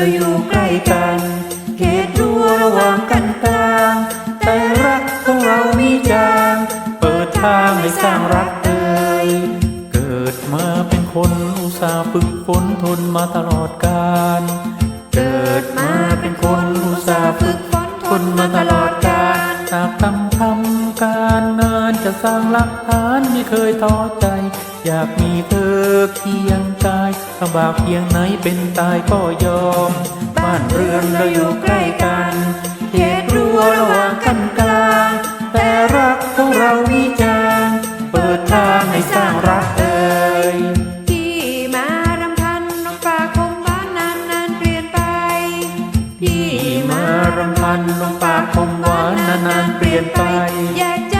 อนเราอยู่ใกล้กันเขตรั้วระหว่างกันกลาง แต่รักของเรามีจาง เปิดทางให้สร้างรักเอ่ยเกิดมาเป็นคนอุตส่าห์ฝึกฝนทนมาตลอดกาลเกิดมาเป็นคนอุตส่าห์ฝึกฝนทนมาตลอดกาลหากทำทำการงานจะสร้างหลักฐานไม่เคยท้อใจ อยากมีเธอเคียง ลำบากเพียงไหนเป็นตายก็ยอม บ้านเรือนเราอยู่ใกล้กันเขตรั้วระหว่างกันกลาง แต่รักของเรามีจางเปิดทางให้สร้างรักเอ่ยพี่มารำพันนกป่าคงบ้านนานนานๆเปลี่ยนไปพี่มารำพันลงปากคมหวานนานๆเปลี่ยนไปอยากจะ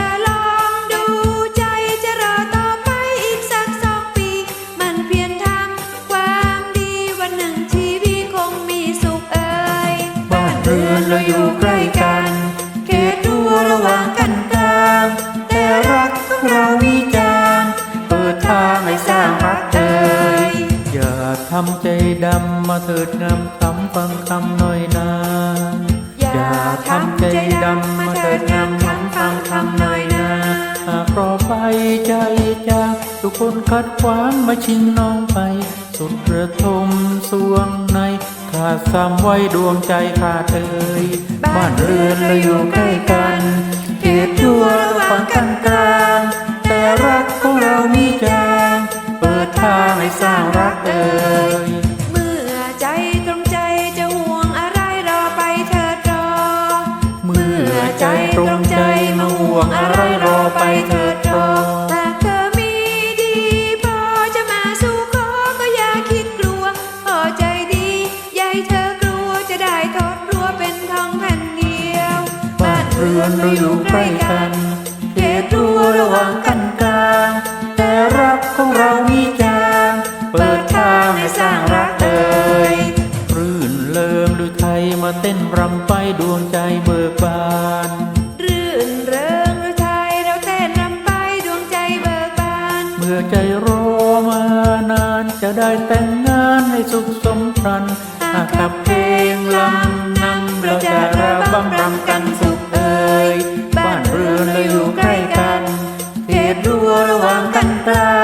อนเราอยู่ใกล้กันเขตรั้วระหว่างกันกลาง แต่รักของเรามีจางเปิดทางให้สร้างรักเอ่ยอย่าทำใจดำมาเถิดงามคำฟังคำหน่อยนาอย่าทำใจดำมาเถิดงามคำฟังคำหน่อยนาหากรอไปใจจากทุกคนคัดขวางมาชิงน้องไป สุดระทมสวงใน ขาดซ้ำไว้ดวงใจขาดเอ่ยบ้านเรือนเราอยู่ใกล้กันเขตรั้วระหว่างกันกลาง แต่รักของเรามีจางเปิดทางให้สร้างรักเอ่ยเมื่อใจตรงใจจะห่วงอะไรรอไปเถิดรอ เมื่อใจตรงใจมาห่วงอะไร เรือนเราอยู่ใกล้กันเขตรั้วระหว่างกันกลาง แต่รักของเรามีจางเปิดทางให้สร้างรักเอ่ยรื่นเริงดูไทยมาเต้นรำไปดวงใจเบิกบานรื่นเริงหรือไทยเราเต้นรำไปดวงใจเบิกบาน เมื่อใจรอมานานจะได้แต่งงานให้สุขสมพรันหากขับเพลงลำนำเราจะระบำรำกันสุ หว่